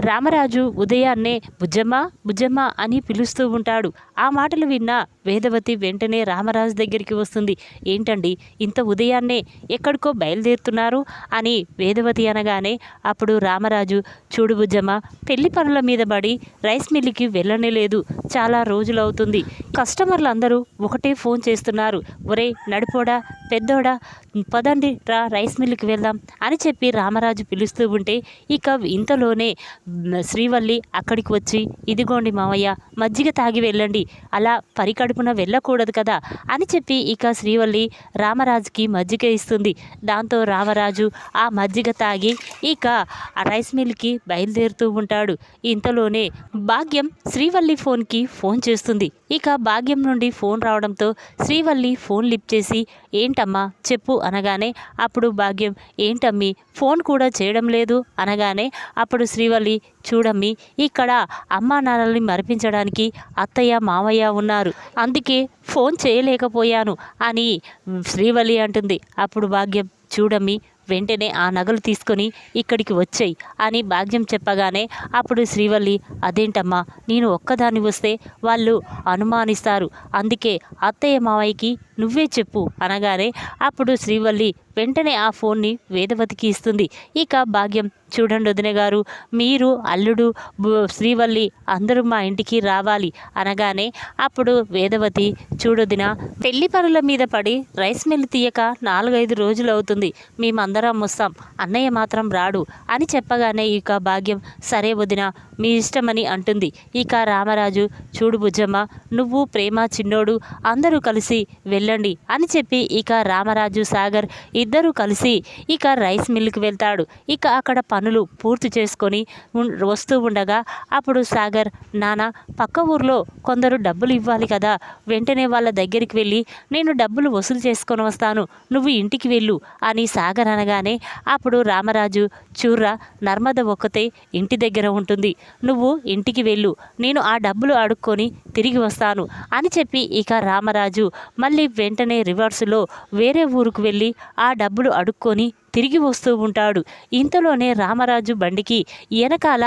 రామరాజు ఉదయాన్నే బుజ్జమ్మ బుజ్జమ్మ అని పిలుస్తూ ఉంటాడు. ఆ మాటలు విన్న వేదవతి వెంటనే రామరాజు దగ్గరికి వస్తుంది. ఏంటండి ఇంత ఉదయాన్నే ఎక్కడికో బయలుదేరుతున్నారు? అని వేదవతి అనగానే అప్పుడు రామరాజు చూడు బుజ్జమ్మ పెళ్ళి పనుల మీద పడి రైస్ మిల్లుకి వెళ్ళనే లేదు. చాలా రోజులు అవుతుంది కస్టమర్లు అందరూ ఒకటే ఫోన్ చేస్తున్నారు. ఒరే నడిపోడా పెద్దోడా పదండి రా రైస్ మిల్లుకి వెళ్దాం అని చెప్పి రామరాజు పిలుస్తూ ఉంటే ఇక ఇంతలోనే శ్రీవల్లి అక్కడికి వచ్చి ఇదిగోండి మావయ్య మజ్జిగ తాగి వెళ్ళండి. అలా పరికడుపున వెళ్ళకూడదు కదా అని చెప్పి ఇక శ్రీవల్లి రామరాజుకి మజ్జిగ ఇస్తుంది. దాంతో రామరాజు ఆ మజ్జిగ తాగి ఇక రైస్ మిల్కి బయలుదేరుతూ ఉంటాడు. ఇంతలోనే భాగ్యం శ్రీవల్లి ఫోన్కి ఫోన్ చేస్తుంది. ఇక భాగ్యం నుండి ఫోన్ రావడంతో శ్రీవల్లి ఫోన్ లిఫ్ట్ చేసి ఏంటమ్మా చెప్పు అనగానే అప్పుడు భాగ్యం ఏంటమ్మి ఫోన్ కూడా చేయడం లేదు అనగానే అప్పుడు శ్రీవల్లి చూడమ్మి. ఇక్కడ అమ్మా నాన్నల్ని మరిపించడానికి అత్తయ్య మామయ్య ఉన్నారు. అందుకే ఫోన్ చేయలేకపోయాను అని శ్రీవల్లి అంటుంది. అప్పుడు భాగ్యం చూడమ్మి వెంటనే ఆ నగలు తీసుకొని ఇక్కడికి వచ్చాయి అని భాగ్యం చెప్పగానే అప్పుడు శ్రీవల్లి అదేంటమ్మా నేను ఒక్కదాన్ని వస్తే వాళ్ళు అనుమానిస్తారు. అందుకే అత్తయ్య మావయ్యకి నువ్వే చెప్పు అనగానే అప్పుడు శ్రీవల్లి వెంటనే ఆ ఫోన్ని వేదవతికి ఇస్తుంది. ఇక భాగ్యం చూడండి వదిన గారు మీరు అల్లుడు శ్రీవల్లి అందరూ మా ఇంటికి రావాలి అనగానే అప్పుడు వేదవతి చూడొదిన పెళ్ళి పనుల మీద పడి రైస్ మిల్ తీయక నాలుగైదు రోజులు అవుతుంది. మేమందరం వస్తాం. అన్నయ్య మాత్రం రాడు అని చెప్పగానే ఇక భాగ్యం సరే వదిన మీ ఇష్టమని అంటుంది. ఇక రామరాజు చూడు బుజ్జమ్మ నువ్వు ప్రేమ చిన్నోడు అందరూ కలిసి వెళ్ళి వెళ్ళండి అని చెప్పి ఇక రామరాజు సాగర్ ఇద్దరూ కలిసి ఇక రైస్ మిల్కి వెళ్తాడు. ఇక అక్కడ పనులు పూర్తి చేసుకొని వస్తూ ఉండగా అప్పుడు సాగర్ నాన్న పక్క ఊర్లో కొందరు డబ్బులు ఇవ్వాలి కదా. వెంటనే వాళ్ళ దగ్గరికి వెళ్ళి నేను డబ్బులు వసూలు చేసుకొని వస్తాను. నువ్వు ఇంటికి వెళ్ళు అని సాగర్ అనగానే అప్పుడు రామరాజు చూర్రా నర్మద ఒక్కతే ఇంటి దగ్గర ఉంటుంది. నువ్వు ఇంటికి వెళ్ళు. నేను ఆ డబ్బులు అడుక్కొని తిరిగి వస్తాను అని చెప్పి ఇక రామరాజు మళ్ళీ వెంటనే రివర్స్లో వేరే ఊరుకు వెళ్ళి ఆ డబ్బులు అడుక్కొని తిరిగి వస్తూ ఉంటాడు. ఇంతలోనే రామరాజు బండికి వెనకాల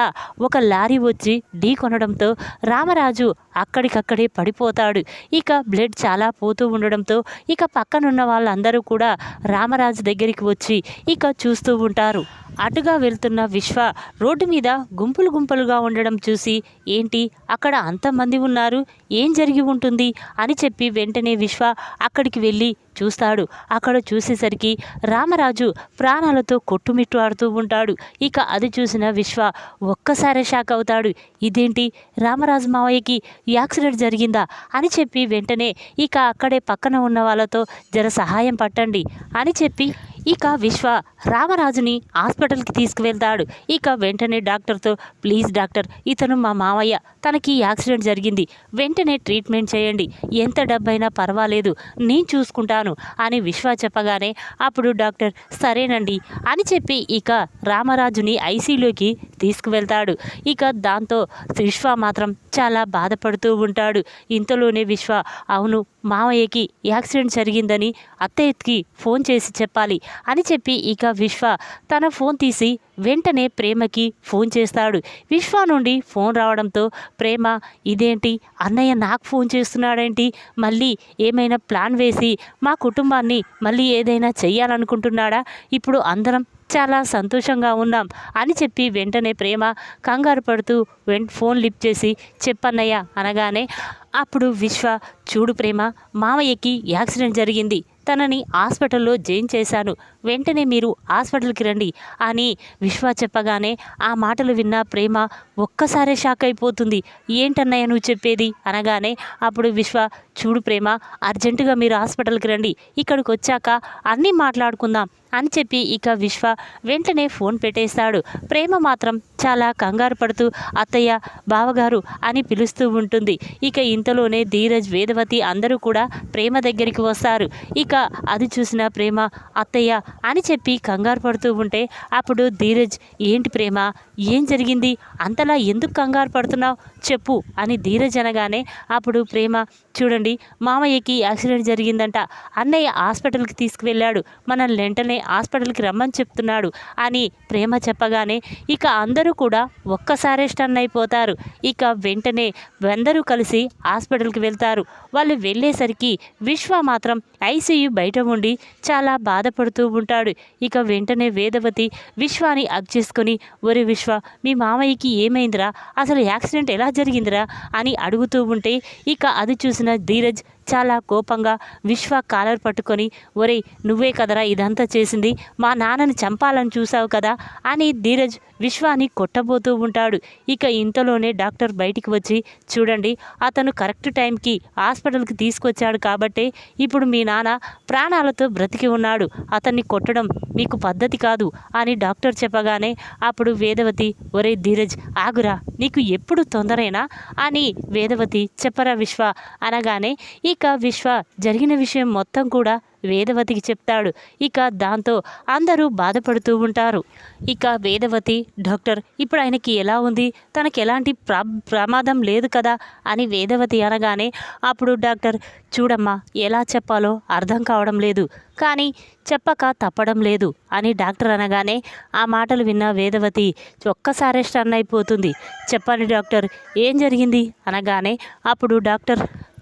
ఒక లారీ వచ్చి ఢీ కొనడంతో రామరాజు అక్కడికక్కడే పడిపోతాడు. ఇక బ్లడ్ చాలా పోతూ ఉండడంతో ఇక పక్కనున్న వాళ్ళందరూ కూడా రామరాజు దగ్గరికి వచ్చి ఇక చూస్తూ ఉంటారు. అటుగా వెళ్తున్న విశ్వ రోడ్డు మీద గుంపులు గుంపులుగా ఉండడం చూసి ఏంటి? అక్కడ అంతమంది ఉన్నారు? ఏం జరిగి ఉంటుంది? అని చెప్పి వెంటనే విశ్వ అక్కడికి వెళ్ళి చూస్తాడు. అక్కడ చూసేసరికి రామరాజు ప్రాణాలతో కొట్టుమిట్టాడుతూ ఉంటాడు. ఇక అది చూసిన విశ్వ ఒక్కసారి షాక్ అవుతాడు. ఇదేంటి? రామరాజు మావయ్యకి యాక్సిడెంట్ జరిగిందా? అని చెప్పి వెంటనే ఇక అక్కడే పక్కన ఉన్న వాళ్ళతో జర సహాయం పట్టండి అని చెప్పి ఇక విశ్వ రామరాజుని హాస్పిటల్కి తీసుకువెళ్తాడు. ఇక వెంటనే డాక్టర్తో ప్లీజ్ డాక్టర్ ఇతను మా మావయ్య తనకి యాక్సిడెంట్ జరిగింది. వెంటనే ట్రీట్మెంట్ చేయండి. ఎంత డబ్బైనా పర్వాలేదు. నేను చూసుకుంటాను అని విశ్వ చెప్పగానే అప్పుడు డాక్టర్ సరేనండి అని చెప్పి ఇక రామరాజుని ఐసీలోకి తీసుకువెళ్తాడు. ఇక దాంతో విశ్వ మాత్రం చాలా బాధపడుతూ ఉంటాడు. ఇంతలోనే విశ్వ అవును మామయ్యకి యాక్సిడెంట్ జరిగిందని అత్తయ్యకి ఫోన్ చేసి చెప్పాలి అని చెప్పి ఇక విశ్వ తన ఫోన్ తీసి వెంటనే ప్రేమకి ఫోన్ చేస్తాడు. విశ్వ నుండి ఫోన్ రావడంతో ప్రేమ ఇదేంటి? అన్నయ్య నాకు ఫోన్ చేస్తున్నాడేంటి? మళ్ళీ ఏమైనా ప్లాన్ వేసి మా కుటుంబాన్ని మళ్ళీ ఏదైనా చెయ్యాలనుకుంటున్నాడా? ఇప్పుడు అందరం చాలా సంతోషంగా ఉన్నాం అని చెప్పి వెంటనే ప్రేమ కంగారు పడుతూ వెంట ఫోన్ లిఫ్ట్ చేసి చెప్పన్నయ్య అనగానే అప్పుడు విశ్వ చూడు ప్రేమ మామయ్యకి యాక్సిడెంట్ జరిగింది. తనని హాస్పిటల్లో జాయిన్ చేశాను. వెంటనే మీరు హాస్పిటల్కి రండి అని విశ్వ చెప్పగానే ఆ మాటలు విన్న ప్రేమ ఒక్కసారే షాక్ అయిపోతుంది. ఏంటన్నయ్య నువ్వు చెప్పేది? అనగానే అప్పుడు విశ్వ చూడు ప్రేమ అర్జెంటుగా మీరు హాస్పిటల్కి రండి. ఇక్కడికి వచ్చాక అన్నీ మాట్లాడుకుందాం అని చెప్పి ఇక విశ్వ వెంటనే ఫోన్ పెట్టేస్తాడు. ప్రేమ మాత్రం చాలా కంగారు పడుతూ అత్తయ్య బావగారు అని పిలుస్తూ ఉంటుంది. ఇక ఇంతలోనే ధీరజ్ వేదవతి అందరూ కూడా ప్రేమ దగ్గరికి వస్తారు. ఇక అది చూసిన ప్రేమ అత్తయ్య అని చెప్పి కంగారు పడుతూ ఉంటే అప్పుడు ధీరజ్ ఏంటి ప్రేమ? ఏం జరిగింది? అంతలా ఎందుకు కంగారు పడుతున్నావు? చెప్పు అని ధీరజ్ అనగానే అప్పుడు ప్రేమ చూడండి మామయ్యకి యాక్సిడెంట్ జరిగిందంట. అన్నయ్య హాస్పిటల్కి తీసుకువెళ్ళాడు. మనల్ని వెంటనే హాస్పిటల్కి రమ్మని చెప్తున్నాడు అని ప్రేమ చెప్పగానే ఇక అందరూ కూడా ఒక్కసారే స్టన్ అయిపోతారు. ఇక వెంటనే అందరూ కలిసి హాస్పిటల్కి వెళ్తారు. వాళ్ళు వెళ్ళేసరికి విశ్వ మాత్రం ఐసీయూ బయట ఉండి చాలా బాధపడుతూ ఉంటాడు. ఇక వెంటనే వేదవతి విశ్వాని అగ్ చేసుకొని ఒరే విశ్వ మీ మామయ్యకి ఏమైందిరా? అసలు యాక్సిడెంట్ ఎలా జరిగిందిరా? అని అడుగుతూ ఉంటే ఇక అది చూసిన ధీరజ్ చాలా కోపంగా విశ్వ కాలర్ పట్టుకొని ఒరే నువ్వే కదరా ఇదంతా చేసింది? మా నాన్నని చంపాలని చూసావు కదా? అని ధీరజ్ విశ్వాని కొట్టబోతూ ఉంటాడు. ఇక ఇంతలోనే డాక్టర్ బయటికి వచ్చి చూడండి అతను కరెక్ట్ టైంకి హాస్పిటల్కి తీసుకొచ్చాడు కాబట్టే ఇప్పుడు మీ నాన్న ప్రాణాలతో బ్రతికి ఉన్నాడు. అతన్ని కొట్టడం మీకు పద్ధతి కాదు అని డాక్టర్ చెప్పగానే అప్పుడు వేదవతి ఒరే ధీరజ్ ఆగురా నీకు ఎప్పుడు తొందరైనా? అని వేదవతి చెప్పరా విశ్వ అనగానే ఇక ఇక విశ్వ జరిగిన విషయం మొత్తం కూడా వేదవతికి చెప్తాడు. ఇక దాంతో అందరూ బాధపడుతూ ఉంటారు. ఇక వేదవతి డాక్టర్ ఇప్పుడు ఆయనకి ఎలా ఉంది? తనకి ఎలాంటి ప్రా ప్రమాదం లేదు కదా? అని వేదవతి అనగానే అప్పుడు డాక్టర్ చూడమ్మా ఎలా చెప్పాలో అర్థం కావడం లేదు. కానీ చెప్పక తప్పడం లేదు అని డాక్టర్ అనగానే ఆ మాటలు విన్న వేదవతి ఒక్కసారే స్టన్ అయిపోతుంది. చెప్పండి డాక్టర్ ఏం జరిగింది? అనగానే అప్పుడు డాక్టర్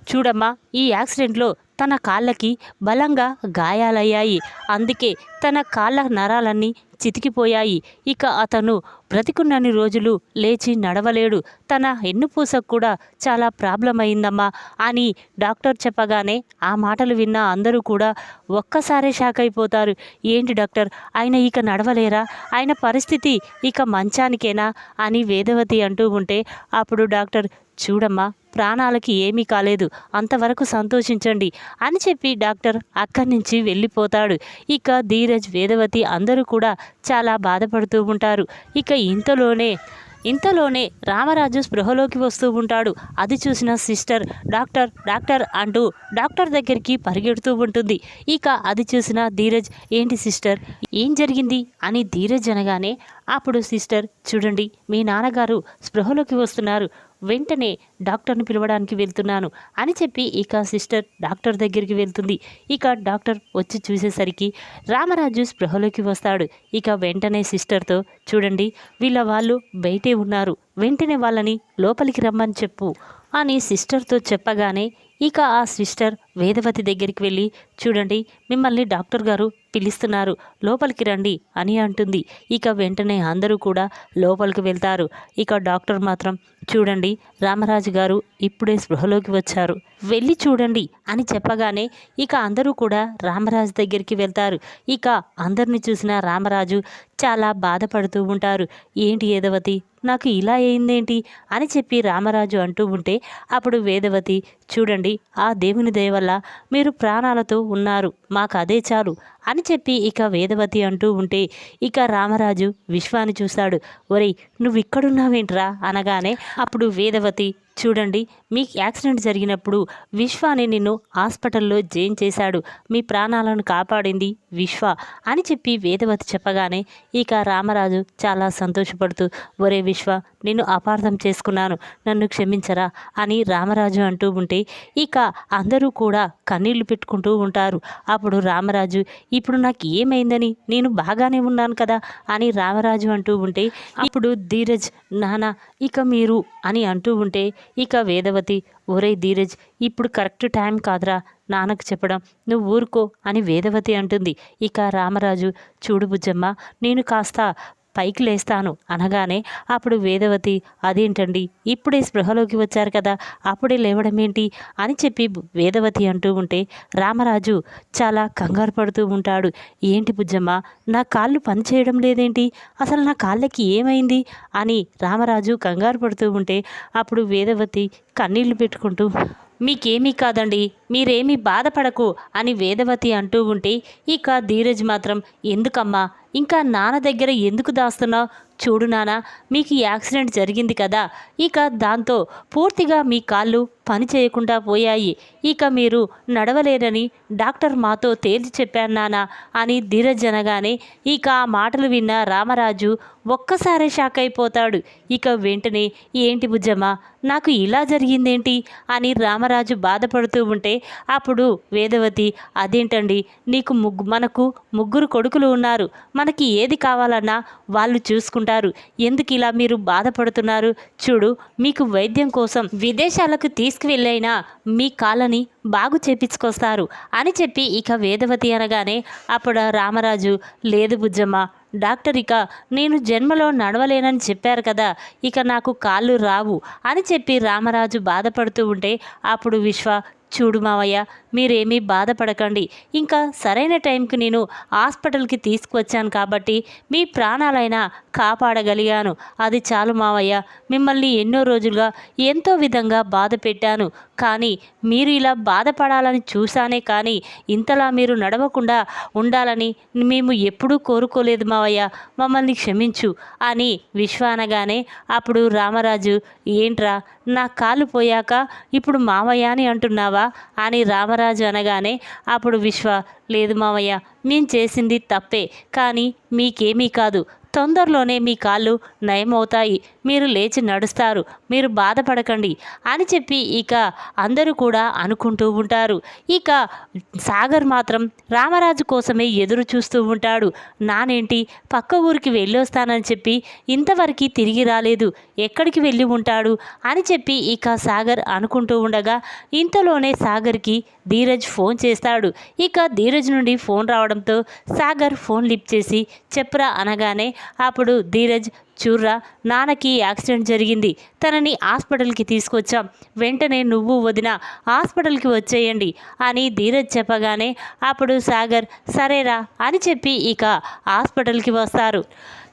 చూడమ్మా ఈ యాక్సిడెంట్లో తన కాళ్ళకి బలంగా గాయాలయ్యాయి. అందుకే తన కాళ్ళ నరాలన్నీ చితికిపోయాయి. ఇక అతను బ్రతికున్నన్ని రోజులు లేచి నడవలేడు. తన ఎన్నుపూసకు కూడా చాలా ప్రాబ్లం అయిందమ్మా అని డాక్టర్ చెప్పగానే ఆ మాటలు విన్న అందరూ కూడా ఒక్కసారే షాక్ అయిపోతారు. ఏంటి డాక్టర్ ఆయన ఇక నడవలేరా? ఆయన పరిస్థితి ఇక మంచానికేనా? అని వేదవతి అంటూ ఉంటే అప్పుడు డాక్టర్ చూడమ్మా ప్రాణాలకి ఏమీ కాలేదు. అంతవరకు సంతోషించండి అని చెప్పి డాక్టర్ అక్కడి నుంచి వెళ్ళిపోతాడు. ఇక ధీరజ్ వేదవతి అందరూ కూడా చాలా బాధపడుతూ ఉంటారు. ఇక ఇంతలోనే ఇంతలోనే రామరాజు స్పృహలోకి వస్తూ ఉంటాడు. అది చూసిన సిస్టర్ డాక్టర్ డాక్టర్ అంటూ డాక్టర్ దగ్గరికి పరిగెడుతూ ఉంటుంది. ఇక అది చూసిన ధీరజ్ ఏంటి సిస్టర్ ఏం జరిగింది? అని ధీరజ్ అనగానే అప్పుడు సిస్టర్ చూడండి మీ నాన్నగారు స్పృహలోకి వస్తున్నారు. వెంటనే డాక్టర్ను పిలవడానికి వెళ్తున్నాను అని చెప్పి ఇక సిస్టర్ డాక్టర్ దగ్గరికి వెళ్తుంది. ఇక డాక్టర్ వచ్చి చూసేసరికి రామరాజు స్పృహలోకి వస్తాడు. ఇక వెంటనే సిస్టర్తో చూడండి వీళ్ళ వాళ్ళు బయటే ఉన్నారు. వెంటనే వాళ్ళని లోపలికి రమ్మని చెప్పు. అని సిస్టర్తో చెప్పగానే ఇక ఆ సిస్టర్ వేదవతి దగ్గరికి వెళ్ళి చూడండి మిమ్మల్ని డాక్టర్ గారు పిలుస్తున్నారు లోపలికి రండి అని అంటుంది. ఇక వెంటనే అందరూ కూడా లోపలికి వెళ్తారు. ఇక డాక్టర్ మాత్రం చూడండి రామరాజు గారు ఇప్పుడే స్పృహలోకి వచ్చారు వెళ్ళి చూడండి అని చెప్పగానే ఇక అందరూ కూడా రామరాజు దగ్గరికి వెళ్తారు. ఇక అందరిని చూసిన రామరాజు చాలా బాధపడుతూ ఉంటారు. ఏంటి ఏదవతి నాకు ఇలా అయిందేంటి అని చెప్పి రామరాజు అంటూ ఉంటే అప్పుడు వేదవతి చూడండి ఆ దేవుని దయ వల్ల మీరు ప్రాణాలతో ఉన్నారు మాకు అదే చాలు అని చెప్పి ఇక వేదవతి అంటూ ఉంటే ఇక రామరాజు విశ్వాన్ని చూశాడు. ఒరేయ్ నువ్వు ఇక్కడున్నావేంట్రా అనగానే అప్పుడు వేదవతి చూడండి మీకు యాక్సిడెంట్ జరిగినప్పుడు విశ్వాని నిన్ను హాస్పిటల్లో జైన్ చేశాడు. మీ ప్రాణాలను కాపాడింది విశ్వ అని చెప్పి వేదవతి చెప్పగానే ఇక రామరాజు చాలా సంతోషపడుతూ ఒరే విశ్వ నిన్ను అపార్థం చేసుకున్నాను నన్ను క్షమించరా అని రామరాజు అంటూ ఉంటే ఇక అందరూ కూడా కన్నీళ్ళు పెట్టుకుంటూ ఉంటారు. అప్పుడు రామరాజు ఇప్పుడు నాకు ఏమైందని? నేను బాగానే ఉన్నాను కదా అని రామరాజు అంటూ ఉంటే ఇప్పుడు ధీరజ్ నానా ఇక మీరు అని అంటూ ఉంటే ఇక వేదవతి ఒరే ధీరజ్ ఇప్పుడు కరెక్ట్ టైం కాదురా నాన్నకు చెప్పడం. నువ్వు ఊరుకో అని వేదవతి అంటుంది. ఇక రామరాజు చూడు బుజ్జమ్మ నేను కాస్త పైకి లేస్తాను అనగానే అప్పుడు వేదవతి అదేంటండి? ఇప్పుడే స్పృహలోకి వచ్చారు కదా అప్పుడే లేవడం ఏంటి అని చెప్పి వేదవతి అంటూ ఉంటే రామరాజు చాలా కంగారు పడుతూ ఉంటాడు. ఏంటి బుజ్జమ్మ? నా కాళ్ళు పనిచేయడం లేదేంటి? అసలు నా కాళ్ళకి ఏమైంది? అని రామరాజు కంగారు పడుతూ ఉంటే అప్పుడు వేదవతి కన్నీళ్ళు పెట్టుకుంటూ మీకేమీ కాదండి మీరేమీ బాధపడకు అని వేదవతి అంటూ ఉంటే ఇక ధీరజ్ మాత్రం ఎందుకమ్మా? ఇంకా నాన్న దగ్గర ఎందుకు దాస్తున్నావు? చూడు నాన్న మీకు యాక్సిడెంట్ జరిగింది కదా. ఇక దాంతో పూర్తిగా మీ కాళ్ళు పని చేయకుండా పోయాయి. ఇక మీరు నడవలేరని డాక్టర్ మాతో తేల్చి చెప్పాను నాన్న అని ధీరజ్ అనగానే ఇక ఆ మాటలు విన్న రామరాజు ఒక్కసారే షాక్ అయిపోతాడు. ఇక వెంటనే ఏంటి బుజ్జమ్మ? నాకు ఇలా జరిగిందేంటి? అని రామరాజు బాధపడుతూ ఉంటే అప్పుడు వేదవతి అదేంటండి? నీకు ముగ్గు మనకు ముగ్గురు కొడుకులు ఉన్నారు. మనకి ఏది కావాలన్నా వాళ్ళు చూసుకుంటారు. ఎందుకు ఇలా మీరు బాధపడుతున్నారు? చూడు మీకు వైద్యం కోసం విదేశాలకు తీసుకువెళ్ళైనా మీ కాళ్ళని బాగు చేపించుకొస్తారు అని చెప్పి ఇక వేదవతి అనగానే అప్పుడు రామరాజు లేదు బుజ్జమ్మ డాక్టర్ ఇక నేను జన్మలో నడవలేనని చెప్పారు కదా ఇక నాకు కాళ్ళు రావు అని చెప్పి రామరాజు బాధపడుతూ ఉంటే అప్పుడు విశ్వ చూడు మావయ్య మీరేమీ బాధపడకండి. ఇంకా సరైన టైంకి నేను హాస్పిటల్కి తీసుకువచ్చాను కాబట్టి మీ ప్రాణాలైనా కాపాడగలిగాను. అది చాలు మావయ్య. మిమ్మల్ని ఎన్నో రోజులుగా ఎంతో విధంగా బాధ పెట్టాను. కానీ మీరు ఇలా బాధపడాలని చూశానే కానీ ఇంతలా మీరు నడవకుండా ఉండాలని మేము ఎప్పుడూ కోరుకోలేదు మావయ్య. మమ్మల్ని క్షమించు అని విశ్వానగానే అప్పుడు రామరాజు ఏంట్రా నా కాలు పోయాక ఇప్పుడు మావయ్య అని అంటున్నావా? అని రామరాజు అనగానే అప్పుడు విశ్వ లేదు మావయ్య మేం చేసింది తప్పే కానీ మీకేమీ కాదు. తొందరలోనే మీ కాళ్ళు నయమవుతాయి. మీరు లేచి నడుస్తారు. మీరు బాధపడకండి అని చెప్పి ఇక అందరూ కూడా అనుకుంటూ ఉంటారు. ఇక సాగర్ మాత్రం రామరాజు కోసమే ఎదురు చూస్తూ ఉంటాడు. నానేంటి? పక్క ఊరికి వెళ్ళొస్తానని చెప్పి ఇంతవరకు తిరిగి రాలేదు. ఎక్కడికి వెళ్ళి ఉంటాడు? అని చెప్పి ఇక సాగర్ అనుకుంటూ ఉండగా ఇంతలోనే సాగర్కి ధీరజ్ ఫోన్ చేస్తాడు. ఇక ధీరజ్ నుండి ఫోన్ రావడంతో సాగర్ ఫోన్ లిఫ్ట్ చేసి చెప్పురా అనగానే అప్పుడు ధీరజ్ చూర్రా నాన్నకి యాక్సిడెంట్ జరిగింది. తనని హాస్పిటల్కి తీసుకొచ్చాం. వెంటనే నువ్వు వదిన హాస్పిటల్కి వచ్చేయండి అని ధీరజ్ చెప్పగానే అప్పుడు సాగర్ సరేరా అని చెప్పి ఇక హాస్పిటల్కి వస్తారు.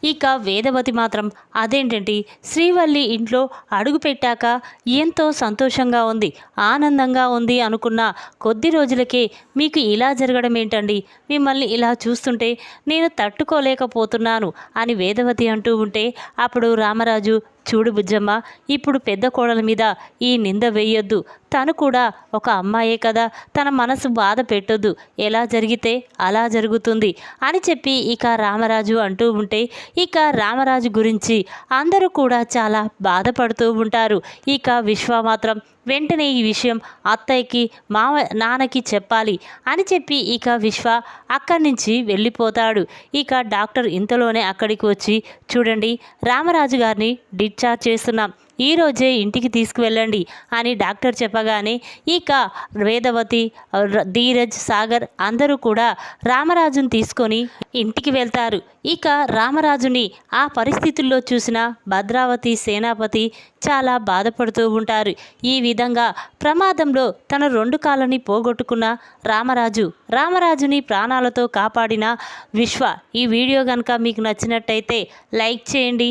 ఇక వేదవతి మాత్రం అదేంటంటే శ్రీవల్లి ఇంట్లో అడుగు పెట్టాక ఎంతో సంతోషంగా ఉంది ఆనందంగా ఉంది అనుకున్న కొద్ది రోజులకే మీకు ఇలా జరగడం ఏంటండి మిమ్మల్ని ఇలా చూస్తుంటే నేను తట్టుకోలేకపోతున్నాను అని వేదవతి అంటూ ఉంటే అప్పుడు రామరాజు చూడు బుజ్జమ్మ ఇప్పుడు పెద్ద కోడల మీద ఈ నింద వేయొద్దు. తను కూడా ఒక అమ్మాయే కదా తన మనసు బాధ పెట్టొద్దు. ఎలా జరిగితే అలా జరుగుతుంది అని చెప్పి ఇక రామరాజు అంటూ ఉంటే ఇక రామరాజు గురించి అందరూ కూడా చాలా బాధపడుతూ ఉంటారు. ఇక విశ్వ మాత్రం వెంటనే ఈ విషయం అత్తయ్యకి మావ నాన్నకి చెప్పాలి అని చెప్పి ఇక విశ్వ అక్కడి నుంచి వెళ్ళిపోతాడు. ఇక డాక్టర్ ఇంతలోనే అక్కడికి వచ్చి చూడండి రామరాజు గారిని డిశ్చార్జ్ చేస్తున్నాం. ఈరోజే ఇంటికి తీసుకువెళ్ళండి అని డాక్టర్ చెప్పగానే ఇక వేదవతి ధీరజ్ సాగర్ అందరూ కూడా రామరాజుని తీసుకొని ఇంటికి వెళ్తారు. ఇక రామరాజుని ఆ పరిస్థితుల్లో చూసిన భద్రావతి సేనాపతి చాలా బాధపడుతూ ఉంటారు. ఈ విధంగా ప్రమాదంలో తన రెండు కాళ్ళని పోగొట్టుకున్న రామరాజు రామరాజుని ప్రాణాలతో కాపాడిన విశ్వ. ఈ వీడియో కనుక మీకు నచ్చినట్టయితే లైక్ చేయండి